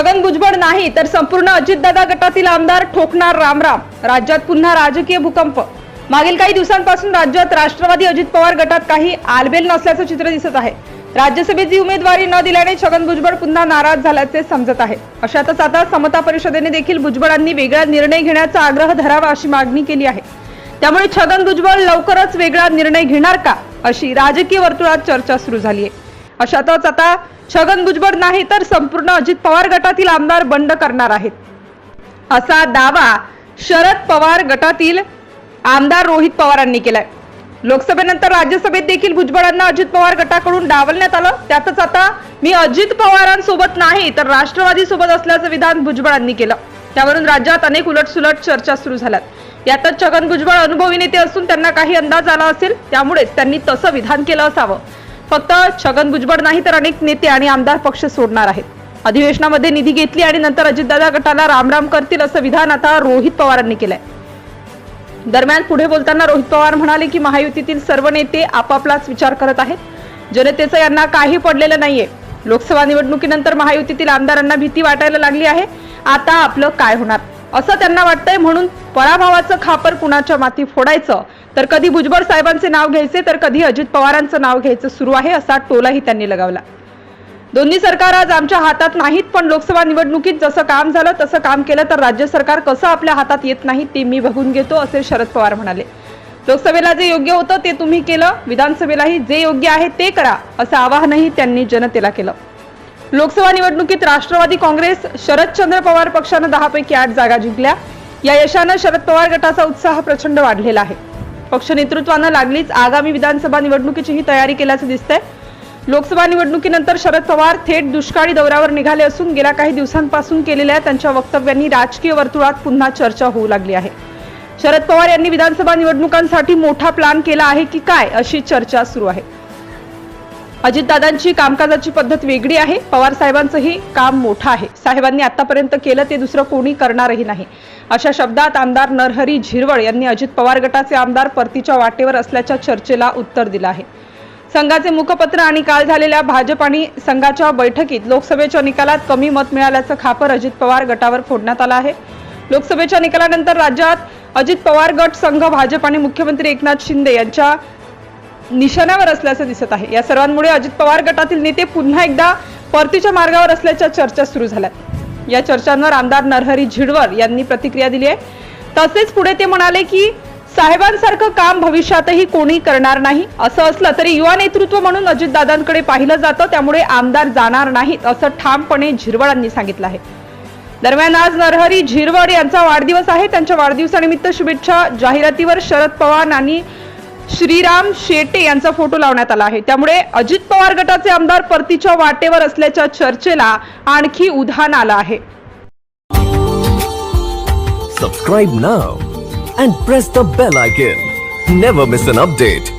छगन भुजबळ नाही तर संपूर्ण अजितदादा गटातील आमदार ठोकणार रामराम. राज्यात पुन्हा राजकीय भूकंप. मागील काही दिवसांपासून राज्यात राष्ट्रवादी अजित पवार गटात काही आलबेल नसल्याचं चित्र दिसत आहे. राज्यसभेची उमेदवारी न दिल्याने छगन भुजबळ पुन्हा नाराज झाल्याचे समजत आहे. अशातच आता समता परिषदेने देखील भुजबळांनी वेगळा निर्णय घेण्याचा आग्रह धरावा अशी मागणी केली आहे. त्यामुळे छगन भुजबळ लवकरच वेगळा निर्णय घेणार का? अशी राजकीय वर्तुळात चर्चा सुरू झाली आहे अशातच आता छगन भुजबळ नाही तर संपूर्ण अजित पवार गटातील आमदार बंड करणार आहेत. असा दावा शरद पवार गटातील आमदार रोहित पवारांनी केलाय. लोकसभेनंतर राज्यसभेत देखील भुजबळांना अजित पवार गटाकडून डावलण्यात आलं. त्यातच आता मी अजित पवारांसोबत नाही तर राष्ट्रवादी सोबत असल्याचं विधान भुजबळांनी केलं. त्यावरून राज्यात अनेक उलटसुलट चर्चा सुरू झाल्यात. यातच छगन भुजबळ अनुभवी नेते असून त्यांना काही अंदाज आला असेल त्यामुळेच त्यांनी तसं विधान केलं असावं. फक्त छगन भुजबळ नाही तर अनेक नेते आणि आमदार पक्ष सोडणार आहेत. अधिवेशनामध्ये निधी घेतली आणि नंतर अजितदादा गटाला रामराम करतील असं विधान आता रोहित पवारांनी केलंय. दरम्यान पुढे बोलताना रोहित पवार म्हणाले की महायुतीतील सर्व नेते आपापलाच विचार करत आहेत. जनतेचं यांना काही पडलेलं नाहीये. लोकसभा निवडणुकीनंतर महायुतीतील आमदारांना भीती वाटायला लागली आहे. आता आपलं काय होणार? असं त्यांना वाटतंय. म्हणून पराभवाचं खापर कुणाच्या माती फोडायचं? तर कधी भुजबळ साहेबांचे नाव घ्यायचे तर कधी अजित पवारांचं नाव घ्यायचं सुरू आहे असा टोलाही त्यांनी लगावला. दोन्ही सरकार आज आमच्या हातात नाहीत पण लोकसभा निवडणुकीत जसं काम झालं तसं काम केलं तर राज्य सरकार कसं आपल्या हातात येत नाही ते मी बघून घेतो असे शरद पवार म्हणाले. लोकसभेला जे योग्य होतं ते तुम्ही केलं विधानसभेलाही जे योग्य आहे ते करा असं आवाहनही त्यांनी जनतेला केलं. लोकसभा निवडणुकीत राष्ट्रवादी काँग्रेस शरदचंद्र पवार पक्षानं दहापैकी आठ जागा जिंकल्या. या यशानं शरद पवार गटाचा उत्साह प्रचंड वाढलेला आहे. पक्ष नेतृत्वानं लागलीच आगामी विधानसभा निवडणुकीचीही तयारी केल्याचं दिसतंय. लोकसभा निवडणुकीनंतर शरद पवार थेट दुष्काळी दौऱ्यावर निघाले असून गेल्या काही दिवसांपासून केलेल्या त्यांच्या वक्तव्यांनी राजकीय वर्तुळात पुन्हा चर्चा होऊ लागली आहे. शरद पवार यांनी विधानसभा निवडणुकांसाठी मोठा प्लान केला आहे की काय अशी चर्चा सुरू आहे. अजितदादांची कामकाजाची पद्धत वेगळी आहे. पवार साहेबांचंही काम मोठं आहे. साहेबांनी आतापर्यंत केलं ते दुसरं कोणी करणारही नाही. अशा शब्दात आमदार नरहरी झिरवळ यांनी अजित पवार गटाचे आमदार परतीच्या वाटेवर असल्याच्या चर्चेला उत्तर दिलं आहे. संघाचे मुखपत्र आणि काल झालेल्या भाजप आणि संघाच्या बैठकीत लोकसभेच्या निकालात कमी मत मिळाल्याचं खापर अजित पवार गटावर फोडण्यात आलं आहे. लोकसभेच्या निकालानंतर राज्यात अजित पवार गट संघ भाजप आणि मुख्यमंत्री एकनाथ शिंदे यांच्या निशाण्यावर असल्याचं दिसत आहे. या सर्वांमुळे अजित पवार गटातील नेते पुन्हा एकदा परतीच्या मार्गावर असल्याच्या चर्चा सुरू झाल्यात. या चर्चांवर आमदार नरहरी झिडवर यांनी प्रतिक्रिया दिली आहे. तसेच पुढे ते म्हणाले की साहेबांसारखं काम भविष्यातही कोणी करणार नाही. असं असलं तरी युवा नेतृत्व म्हणून अजितदादांकडे पाहिलं जातं त्यामुळे आमदार जाणार नाहीत असं ठामपणे झिरवळांनी सांगितलं आहे. दरम्यान आज नरहरी झिरवड यांचा वाढदिवस आहे. त्यांच्या वाढदिवसानिमित्त शुभेच्छा जाहिरातीवर शरद पवार आणि श्रीराम शेटे यांचा फोटो लावण्यात आला आहे. त्यामुळे अजित पवार गटाचे आमदार परतीच्या वाटेवर असल्याच्या चर्चेला आणखी उधाण आलं आहे. Subscribe now and press the bell icon never miss an update